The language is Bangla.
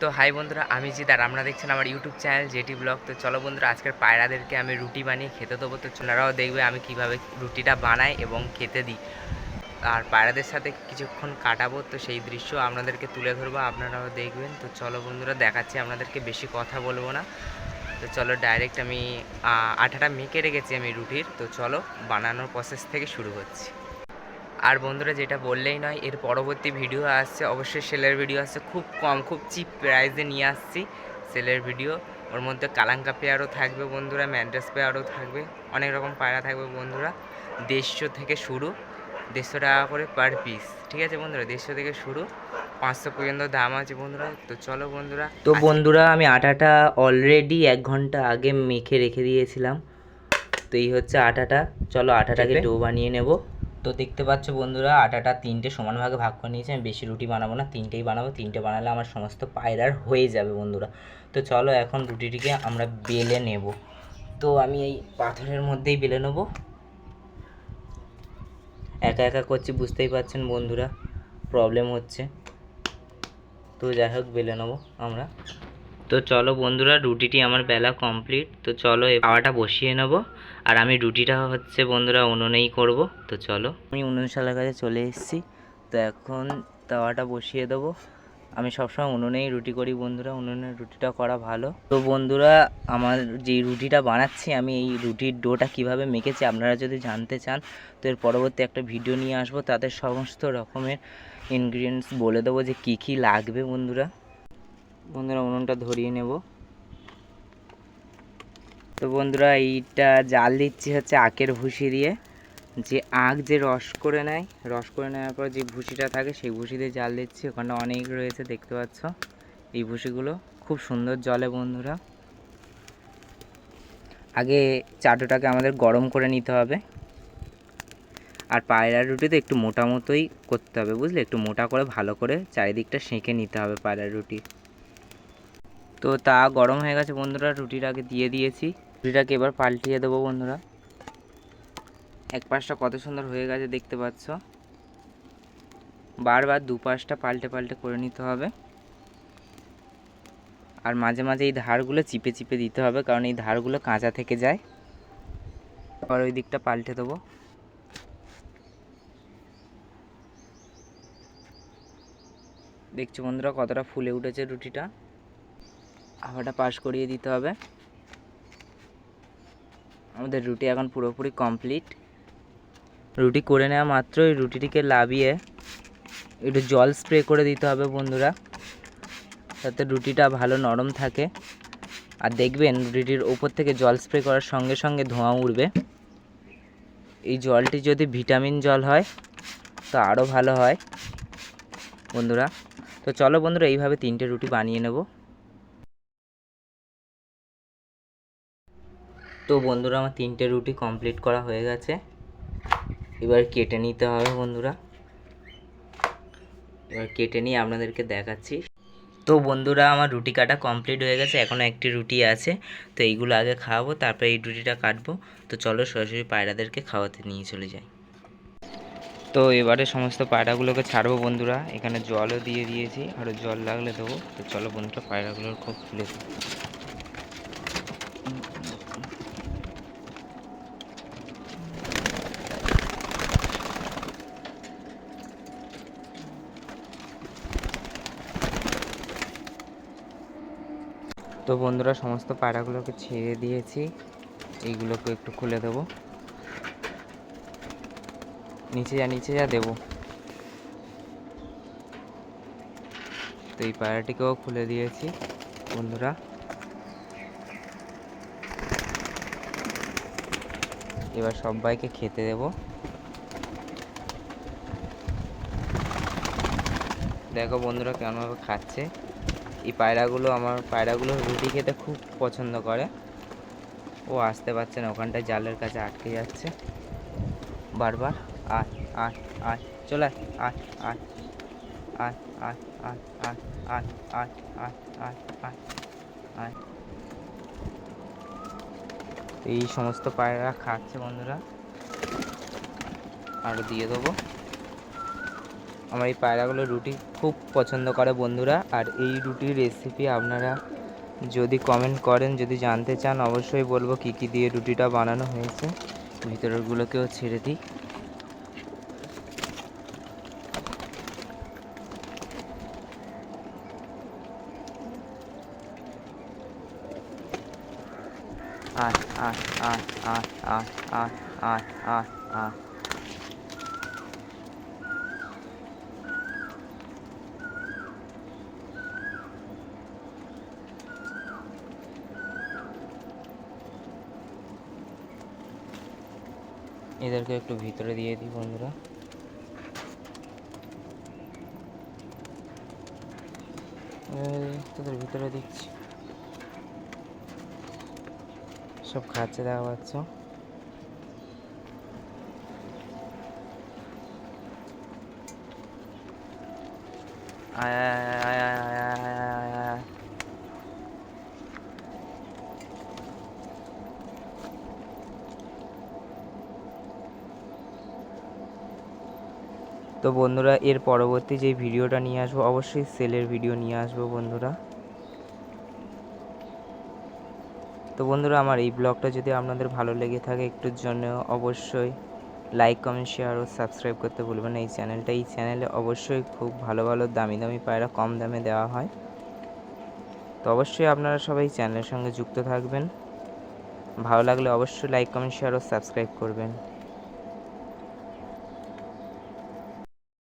তো হাই বন্ধুরা, আমি জিদার। আপনারা দেখছেন আমার ইউটিউব চ্যানেল জেটি ব্লগ তো চলো বন্ধুরা, আজকের পায়রাদেরকে আমি রুটি বানিয়ে খেতে দেবো। তো ওনারাও দেখবে আমি কীভাবে রুটিটা বানাই এবং খেতে দিই। আর পায়রাদের সাথে কিছুক্ষণ কাটাবো, তো সেই দৃশ্য আপনাদেরকে তুলে ধরবো, আপনারাও দেখবেন। তো চলো বন্ধুরা, দেখাচ্ছি আপনাদেরকে, বেশি কথা বলব না। তো চলো ডাইরেক্ট আমি আঠাটা মেখে রেখেছি আমি রুটির। তো চলো, বানানোর প্রসেস থেকে শুরু করছি। আর বন্ধুরা যেটা বললেই নয় এর পরবর্তী ভিডিও আসছে অবশ্যই সেলের ভিডিও আসছে খুব কম খুব চিপ প্রাইসে নিয়ে আসছি সেলের ভিডিও ওর মধ্যে কালাঙ্কা পেয়ারও থাকবে বন্ধুরা ম্যান্ডাস পেয়ারও থাকবে অনেক রকম পায়রা থাকবে বন্ধুরা। দেড়শো থেকে শুরু দেড়শো টাকা করে পার পিস ঠিক আছে বন্ধুরা? দেড়শো থেকে শুরু পাঁচশো পর্যন্ত দাম আছে বন্ধুরা। তো চলো বন্ধুরা তো বন্ধুরা আমি আটাটা অলরেডি এক ঘণ্টা আগে মেখে রেখে দিয়েছিলাম। তো এই হচ্ছে আটাটা। চলো আটাটাকে ডো বানিয়ে নেব। তো দেখতে পাচ্ছ বন্ধুরা, আটাটা তিনটে সমান ভাগে ভাগ করে নিয়েছি। আমি বেশি রুটি বানাবো না, তিনটেই বানাবো। তিনটে বানালে আমার সমস্ত পায়রার হয়ে যাবে বন্ধুরা। তো চলো এখন রুটিটিকে আমরা বেলে নেব। তো আমি এই পাথরের মধ্যেই বেলে নেব। একা একা করছি, বুঝতেই পারছেন বন্ধুরা প্রবলেম হচ্ছে। তো যাই হোক, বেলে নেব আমরা। তো চলো বন্ধুরা, রুটিটি আমার বেলা কমপ্লিট তো চলো এই তাওয়াটা বসিয়ে নেব। আর আমি রুটিটা হচ্ছে বন্ধুরা উনুনেই করব। তো চলো। আমি উনুনশালার কাছে চলে এসেছি। তো এখন তাওয়াটা বসিয়ে দেবো। আমি সবসময় উনুনেই রুটি করি বন্ধুরা উনুনের রুটিটা করা ভালো। তো বন্ধুরা, আমার যে রুটিটা বানাচ্ছি, আমি এই রুটির ডোটা কীভাবে মেখেছি আপনারা যদি জানতে চান, তো এর পরবর্তী একটা ভিডিও নিয়ে আসব। তাতে সমস্ত রকমের ইনগ্রিডিয়েন্টস বলে দেবো যে কী কী লাগবে বন্ধুরা। বন্ধুরা, উনুনটা ধরিয়ে নেব। তো বন্ধুরা, এইটা জাল দিচ্ছি হচ্ছে আখের ভুসি দিয়ে। যে আখ যে রস করে নেয়, রস করে নেওয়ার পর যে ভুসিটা থাকে, সেই ভুসি দিয়ে জাল দিচ্ছি। ওখানে অনেক রয়েছে, দেখতে পাচ্ছ। এই ভুসিগুলো খুব সুন্দর জলে, বন্ধুরা। আগে চাটুটাকে আমাদের গরম করে নিতে হবে। আর পায়রার রুটিতে একটু মোটা মতোই করতে হবে, বুঝলে? একটু মোটা করে, ভালো করে চারিদিকটা সেঁকে নিতে হবে পায়রার রুটি। তো তা গরম হয়ে গেছে বন্ধুরা রুটিটাকে দিয়ে দিয়েছি। রুটিটাকে এবার পাল্টিয়ে দেবো বন্ধুরা। এক পাশটা কত সুন্দর হয়ে গেছে দেখতে পাচ্ছ। বারবার দু পাশটা পাল্টে পাল্টে করে নিতে হবে। আর মাঝে মাঝে এই ধারগুলো চিপে চিপে দিতে হবে, কারণ এই ধারগুলো কাঁচা থেকে যায়। আর ওই দিকটা পাল্টে দেবো। দেখছ বন্ধুরা কতটা ফুলে উঠেছে রুটিটা? হাওয়াটা পাস করিয়ে দিতে হবে। আমাদের রুটি এখন পুরোপুরি কমপ্লিট। রুটি করে নেওয়া মাত্র মাত্রই রুটিটিকে লাবিয়ে একটু জল স্প্রে করে দিতে হবে বন্ধুরা, যাতে রুটিটা ভালো নরম থাকে। আর দেখবেন রুটির ওপর থেকে জল স্প্রে করার সঙ্গে সঙ্গে ধোঁয়া উঠবে এই জলটি যদি ভিটামিন জল হয়, তো আরও ভালো হয়। বন্ধুরা, তো চলো বন্ধুরা, এইভাবে তিনটে রুটি বানিয়ে নেব। তো বন্ধুরা, আমার তিনটে রুটি কমপ্লিট করা হয়ে গেছে। এবার কেটে নিতে হবে বন্ধুরা। এবার কেটে নিয়ে আপনাদেরকে দেখাচ্ছি। তো বন্ধুরা, আমার রুটি কাটা কমপ্লিট হয়ে গেছে। এখনও একটি রুটি আছে। তো এইগুলো আগে খাওয়াবো, তারপরে এই রুটিটা কাটবো। তো চলো সরাসরি পায়রাদেরকে খাওয়াতে নিয়ে চলে যাই। তো এবারে সমস্ত পায়রাগুলোকে ছাড়বো বন্ধুরা। এখানে জলও দিয়ে দিয়েছি। আরও জল লাগলে দেবো। তো চলো বন্ধুরা পায়রাগুলোর খুব খুলে তো বন্ধুরা, সমস্ত পায়রাগুলোকে ছেড়ে দিয়েছি। এইগুলোকে একটু খুলে দেবো। নিচে যা নিচে যা দেবো। তো এই পায়রাটিকেও খুলে দিয়েছি, বন্ধুরা। এবার সবাইকে খেতে দেব। দেখো বন্ধুরা কেমনভাবে খাচ্ছে। এই পায়রাগুলো আমার পায়রাগুলো রুটি খেতে খুব পছন্দ করে ও আসতে পারছে না ওখানটায় জালের কাছে আটকে যাচ্ছে বারবার আয় আয় আয় চলে আয় আয় আয় আয় আয় আয় আয় আয় আয় আয় আয় আয় এই সমস্ত পায়রা খাচ্ছে বন্ধুরা আরও দিয়ে দেবো আমার এই পায়রাগুলো রুটি খুব পছন্দ করে বন্ধুরা। আর এই রুটির রেসিপি আপনারা যদি কমেন্ট করেন, যদি জানতে চান, অবশ্যই বলব কি কি দিয়ে রুটিটা বানানো হয়েছে। ভিতরেরগুলোকেও ছেড়ে দিই। আয় আয় আয় আয় আয় আয় আয় আয় এদেরকে একটু ভিতরে দিয়ে দিই বন্ধুরা। তোদের ভিতরে দিচ্ছি সব খাচ্ছে দেখা পাচ্ছ? আয় আয় আয় আয় আয়। তো বন্ধুরা, এর পরবর্তী যে ভিডিওটা নিয়ে আসব, অবশ্যই সেলের ভিডিও নিয়ে আসব বন্ধুরা। তো বন্ধুরা, আমার এই ব্লগটা যদি আপনাদের ভালো লেগে থাকে, একটুর জন্য অবশ্যই লাইক কমেন্ট শেয়ার ও সাবস্ক্রাইব করতে ভুলবেন না। এই চ্যানেলটা এই চ্যানেলে অবশ্যই খুব ভালো ভালো, দামি দামি পায়রা কম দামে দেওয়া হয়। তো অবশ্যই আপনারা সবাই চ্যানেলের সঙ্গে যুক্ত থাকবেন। ভালো লাগলে অবশ্যই লাইক কমেন্ট শেয়ার ও সাবস্ক্রাইব করবেন।